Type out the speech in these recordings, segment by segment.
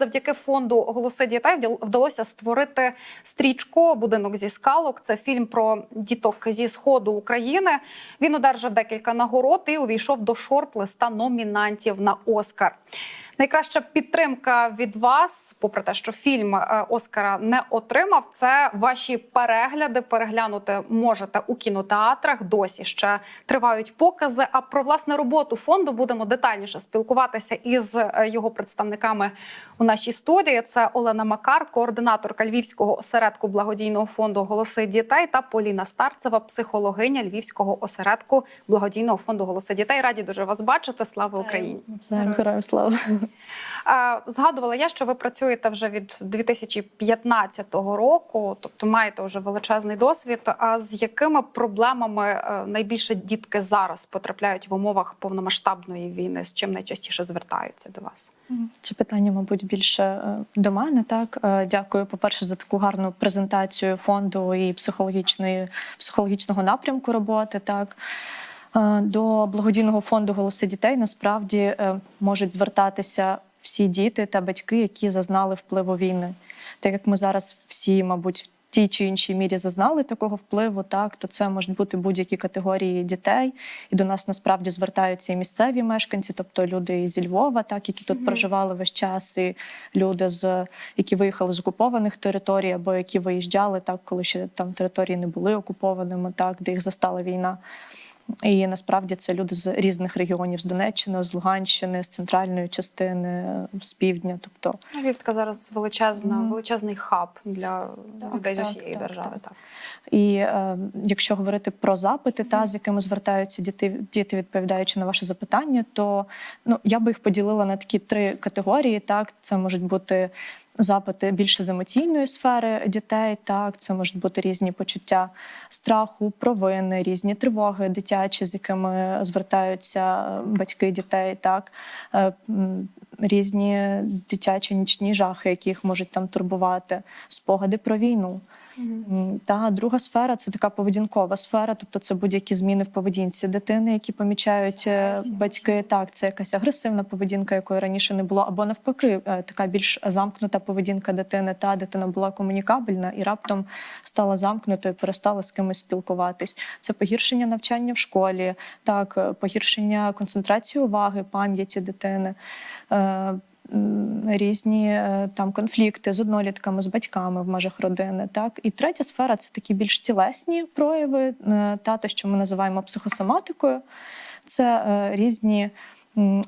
завдяки фонду Голоси дітей вдалося створити стрічку Будинок зі скалок. Це фільм про діток зі сходу України. Він одержав декілька нагород і увійшов до шорт-листа номінантів на Оскар. Найкраща підтримка від вас, попри те, що фільм е, Оскара не отримав, це ваші перегляди. Переглянути можете у кінотеатрах. Досі ще тривають покази. А про власне роботу фонду будемо детальніше спілкуватися із е, його представниками у нашій студії. Це Олена Макар, координаторка Львівського осередку благодійного фонду Голоси дітей та Поліна Старцева, психологиня Львівського осередку благодійного фонду Голоси дітей. Раді дуже вас бачити. Слава Україні! Героям слава. Згадувала я, що ви працюєте вже від 2015 року, тобто маєте вже величезний досвід. А з якими проблемами е, найбільше дітки зараз потрапляють в умовах повномасштабної війни? З чим найчастіше звертаються до вас? Це питання, мабуть, більше е, до мене. Так Е, дякую, по-перше, за таку гарну презентацію фонду і психологічної психологічного напрямку роботи. Так до благодійного фонду голоси дітей насправді е, можуть звертатися всі діти та батьки, які зазнали впливу війни. Так як ми зараз всі, мабуть, в тій чи іншій мірі зазнали такого впливу, так то це можуть бути будь-які категорії дітей. І до нас насправді звертаються і місцеві мешканці, тобто люди зі Львова, так які тут Мгм. проживали весь час, і люди з які виїхали з окупованих територій, або які виїжджали так, коли ще там території не були окупованими, так де їх застала війна. І насправді це люди з різних регіонів з Донеччини, з Луганщини, з центральної частини, з півдня. Тобто Вівтка зараз величезна, Мгм. величезний хаб для Так, людей з так, усієї так, держави. так. Так. І е, якщо говорити про запити, та з якими звертаються діти, діти, відповідаючи на ваше запитання, то ну я би їх поділила на такі три категорії. Так, це можуть бути запити більше з емоційної сфери дітей. Так, це можуть бути різні почуття страху, провини, різні тривоги дитячі, з якими звертаються е, батьки дітей. Так, Е, різні дитячі нічні жахи, які їх можуть там турбувати, спогади про війну. М, Та друга сфера це така поведінкова сфера, тобто це будь-які зміни в поведінці дитини, які помічають е, Агресія. батьки. Так, це якась агресивна поведінка, якої раніше не було, або навпаки, е, така більш замкнута поведінка дитини. Та дитина була комунікабельна і раптом стала замкнутою, перестала з кимось спілкуватись. Це погіршення навчання в школі, так, е, погіршення концентрації уваги, пам'яті дитини. Е, Різні е, там конфлікти з однолітками, з батьками в межах родини. Так і третя сфера це такі більш тілесні прояви, е, та те, що ми називаємо психосоматикою. Це різні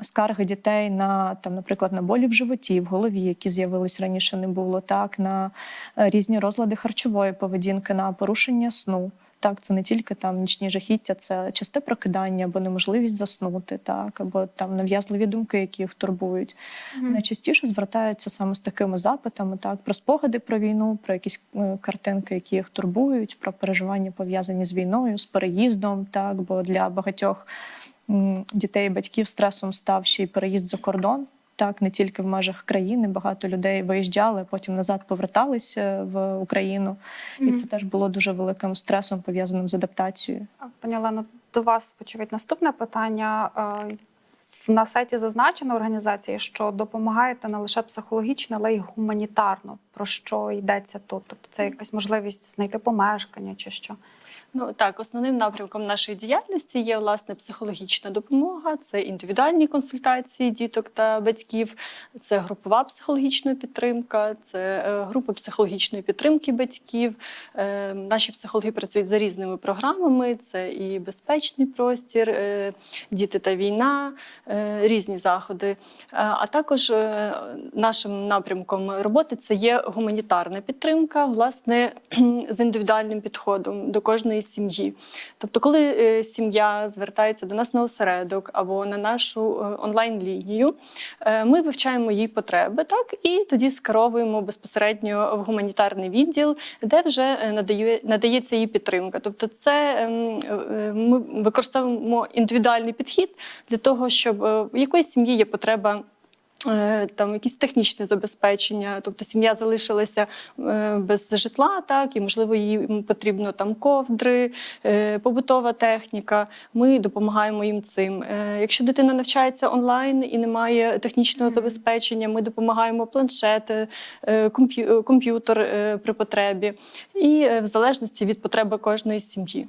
скарги дітей на там, наприклад, на болі в животі, в голові, які з'явились раніше, не було, так на різні розлади харчової поведінки, на порушення сну. Так, це не тільки там нічні жахіття, це часте прокидання або неможливість заснути, так або там нав'язливі думки, які їх турбують. Найчастіше звертаються саме з такими запитами, так про спогади про війну, про якісь е, картинки, які їх турбують, про переживання пов'язані з війною, з переїздом. Так, бо для багатьох дітей і батьків стресом став ще й переїзд за кордон. Так, не тільки в межах країни багато людей виїжджали, а потім назад поверталися в Україну, і це теж було дуже великим стресом пов'язаним з адаптацією. Пані Олено, до вас, вочевидь, наступне питання. На сайті зазначено організації, що допомагаєте не лише психологічно, але й гуманітарно. Про що йдеться тут? Тобто це якась можливість знайти помешкання чи що? Ну так, основним напрямком нашої діяльності є власне психологічна допомога, це індивідуальні консультації діток та батьків, це групова психологічна підтримка, це е, групи психологічної підтримки батьків. Е, Наші психологи працюють за різними програмами: це і безпечний простір, е, діти та війна, різні заходи. Е, А також е, нашим напрямком роботи це є гуманітарна підтримка, власне, з індивідуальним підходом до кожної сім'ї. Тобто, коли е, сім'я звертається до нас на осередок або на нашу е, онлайн-лінію, е, ми вивчаємо її потреби, так і тоді скеровуємо безпосередньо в гуманітарний відділ, де вже е, надає, надається її підтримка. Тобто, це ем, е, ми використовуємо індивідуальний підхід для того, щоб е, в якоїсь сім'ї є потреба е, Там якісь технічне забезпечення, тобто сім'я залишилася е, без житла, так і можливо їм потрібно там ковдри, е, побутова техніка. Ми допомагаємо їм цим. Е, Якщо дитина навчається онлайн і немає технічного забезпечення, ми допомагаємо планшети, е, комп'ю- е, комп'ютер е, при потребі, і е, в залежності від потреби кожної сім'ї.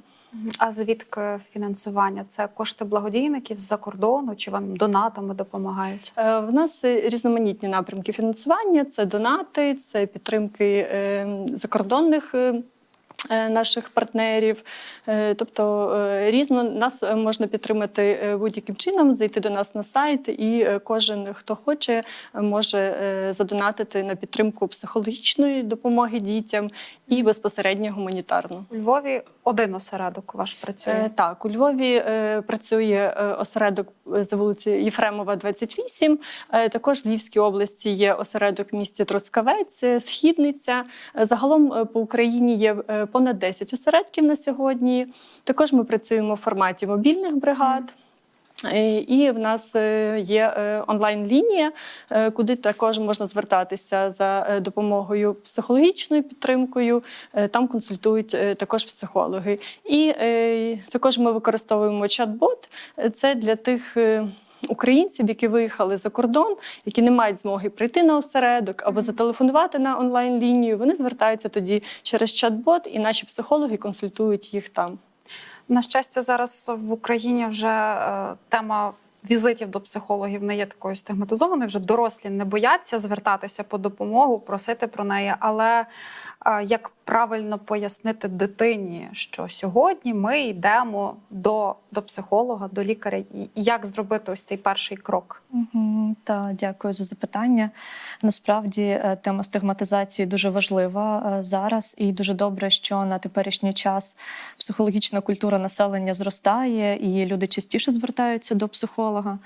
А звідки фінансування? Це кошти благодійників з-за кордону чи вам донатами допомагають? Е, В нас е, різноманітні напрямки фінансування: це донати, це підтримки е, закордонних. Наших партнерів, тобто різно нас можна підтримати будь-яким чином, зайти до нас на сайт, і кожен, хто хоче, може задонатити на підтримку психологічної допомоги дітям і безпосередньо гуманітарну. У Львові один осередок ваш працює. Е, Так, у Львові е, працює е, осередок за вулицею Єфремова, 28. Е, Також в Львівській області є осередок в місті Трускавець, Східниця. Загалом по Україні є понад 10 осередків на сьогодні. Також ми працюємо в форматі мобільних бригад. Е, І в нас е, є е, онлайн-лінія, куди також можна звертатися за допомогою психологічною підтримкою. Там консультують також психологи. І також ми використовуємо чат-бот. Це для тих. Українців, які виїхали за кордон, які не мають змоги прийти на осередок або зателефонувати на онлайн-лінію, вони звертаються тоді через чат-бот, і наші психологи консультують їх там. На щастя, зараз в Україні вже е, тема візитів до психологів не є такою стигматизованою. Вже дорослі не бояться звертатися по допомогу, просити про неї. Але е, як правильно пояснити дитині, що сьогодні ми йдемо до, до психолога, до лікаря, і як зробити ось цей перший крок? Мгм, Та дякую за запитання. Насправді е, тема стигматизації дуже важлива е, зараз, і дуже добре, що на теперішній час психологічна культура населення зростає, і люди частіше звертаються до психолога. Е,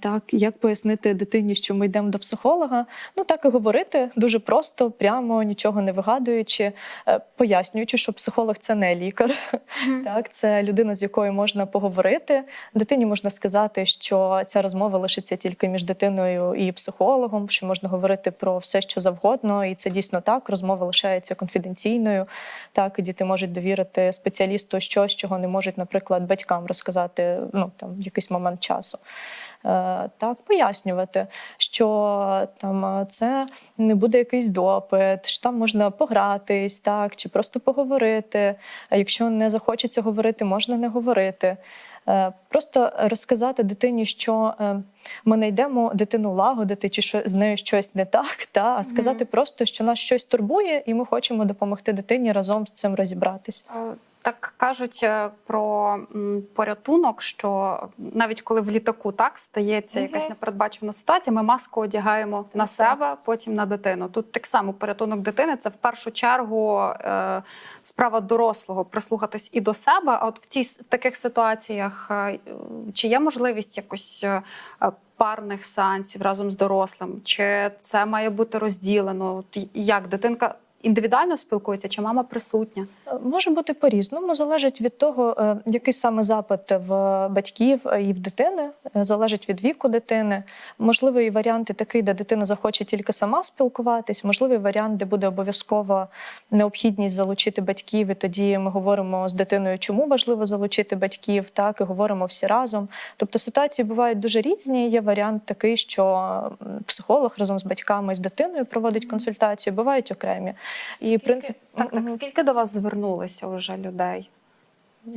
Так, як пояснити дитині, що ми йдемо до психолога? Ну так і говорити дуже просто, прямо нічого не вигадуючи, е, пояснюючи, що психолог це не лікар. Так, це людина, з якою можна поговорити. Дитині можна сказати, що ця розмова лишиться тільки між дитиною і психологом, що можна говорити про все, що завгодно, і це дійсно так. Розмова лишається конфіденційною. Так, і діти можуть довірити спеціалісту щось, чого не можуть, наприклад, батькам розказати ну там в якийсь момент часу. Е, Так, пояснювати, що там е, це не буде якийсь допит, що там можна погратись, так, чи просто поговорити. Якщо не захочеться говорити, можна не говорити. Е, Просто розказати дитині, що ми не йдемо дитину лагодити, чи що з нею щось не так, та, а сказати просто, що нас щось турбує, і ми хочемо допомогти дитині разом з цим розібратись. Так кажуть е, про порятунок, що навіть коли в літаку так стається Мгм. якась непередбачена ситуація, ми маску одягаємо на себе, потім на дитину. Тут так само порятунок дитини це в першу чергу е, справа дорослого прислухатись і до себе. А от в цій в таких ситуаціях е, чи є можливість якось е, е, парних сеансів разом з дорослим? Чи це має бути розділено? От як дитинка індивідуально спілкується, чи мама присутня? Е, Може бути по-різному, залежить від того, е, який саме запит в батьків е, і в дитини, е, залежить від віку дитини. Можливий варіант такий, де дитина захоче тільки сама спілкуватись, можливий варіант, де буде обов'язкова необхідність залучити батьків, і тоді ми говоримо з дитиною, чому важливо залучити батьків, так і говоримо всі разом. Тобто ситуації бувають дуже різні. Є варіант такий, що психолог разом з батьками і з дитиною проводить консультацію, бувають окремі. Скільки, принцип- так, так, скільки до вас звернулися вже людей?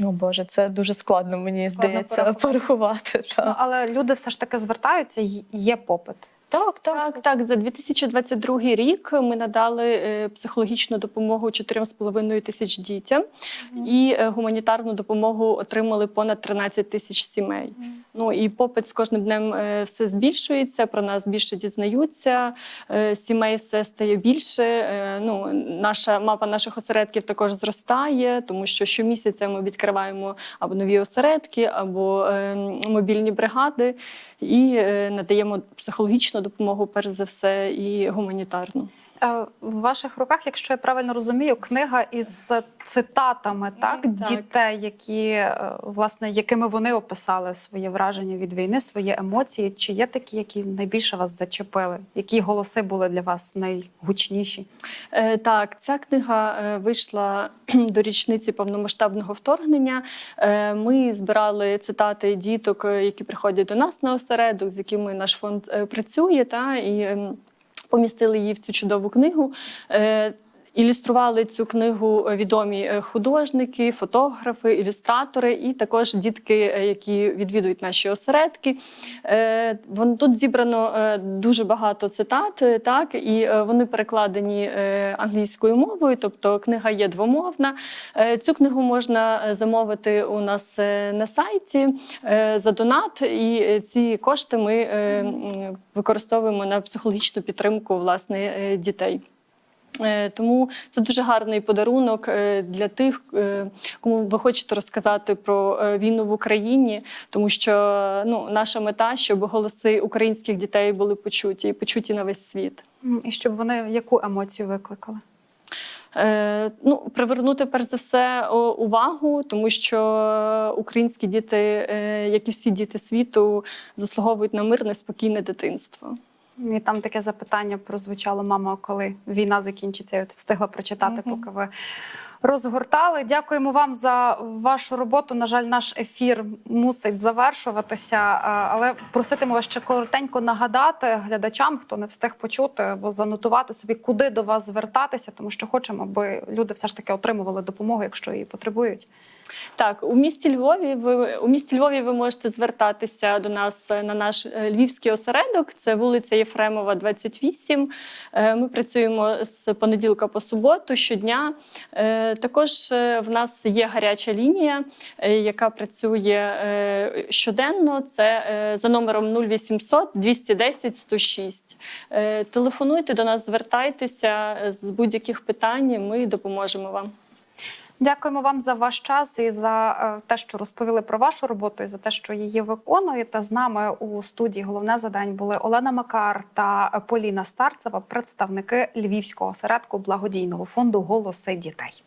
О Боже, це дуже складно, мені Складно здається, порахувати. порахувати. Ну, але люди все ж таки звертаються, є попит. Так. так. Так, так, за 2022 рік ми надали е, психологічну допомогу 4,5 тисяч дітям і е, гуманітарну допомогу отримали понад 13 тисяч сімей. Ну і попит з кожним днем е, все збільшується. Про нас більше дізнаються. Сімей все стає більше. Ну, наша мапа наших осередків також зростає, тому що щомісяця ми відкриваємо або нові осередки, або е, мобільні бригади і надаємо психологічну допомогу, перш за все, і гуманітарну. Е, В ваших руках, якщо я правильно розумію, книга із цитатами так, так. дітей, які е, власне якими вони описали своє враження від війни, свої емоції. Чи є такі, які найбільше вас зачепили? Які голоси були для вас найгучніші? Е, Так, ця книга вийшла до річниці повномасштабного вторгнення. Е, Ми збирали цитати діток, які приходять до нас на осередок, з якими наш фонд працює, та і ем, помістили її в цю чудову книгу. Е, Ілюстрували цю книгу відомі е, художники, фотографи, ілюстратори і також дітки, е, які відвідують наші осередки. Е, Тут зібрано е, дуже багато цитат, е, так і е, вони перекладені е, англійською мовою, тобто книга є двомовна. Е, Цю книгу можна е, замовити у нас е, на сайті е, за донат, і е, ці кошти ми е, використовуємо на психологічну підтримку власне е, дітей. Е, Тому це дуже гарний подарунок е, для тих, е, кому ви хочете розказати про війну в Україні, тому що ну, наша мета, щоб голоси українських дітей були почуті і почуті на весь світ. І щоб вони яку емоцію викликали? Ну, привернути перш за все увагу, тому що українські діти, як і всі діти світу, заслуговують на мирне, спокійне дитинство. І там таке запитання прозвучало: мама, коли війна закінчиться? Я от встигла прочитати, Мгм. поки ви розгортали. Дякуємо вам за вашу роботу. На жаль, наш ефір мусить завершуватися, але проситиму вас ще коротенько нагадати глядачам, хто не встиг почути, або занотувати собі, куди до вас звертатися, тому що хочемо, аби люди все ж таки отримували допомогу, якщо її потребують. Так, у місті Львові ви у місті Львові ви можете звертатися до нас е, на наш е, львівський осередок. Це вулиця Єфремова, 28. Е, Ми працюємо з понеділка по суботу щодня. Також в нас є гаряча лінія, яка працює щоденно. Це за номером 0800 210 106. Е, Телефонуйте до нас, звертайтеся з будь-яких питань. Ми допоможемо вам. Дякуємо вам за ваш час і за е, те, що розповіли про вашу роботу, і за те, що її виконуєте. З нами у студії головне задань були Олена Макар та Поліна Старцева, представники Львівського осередку благодійного фонду Голоси дітей.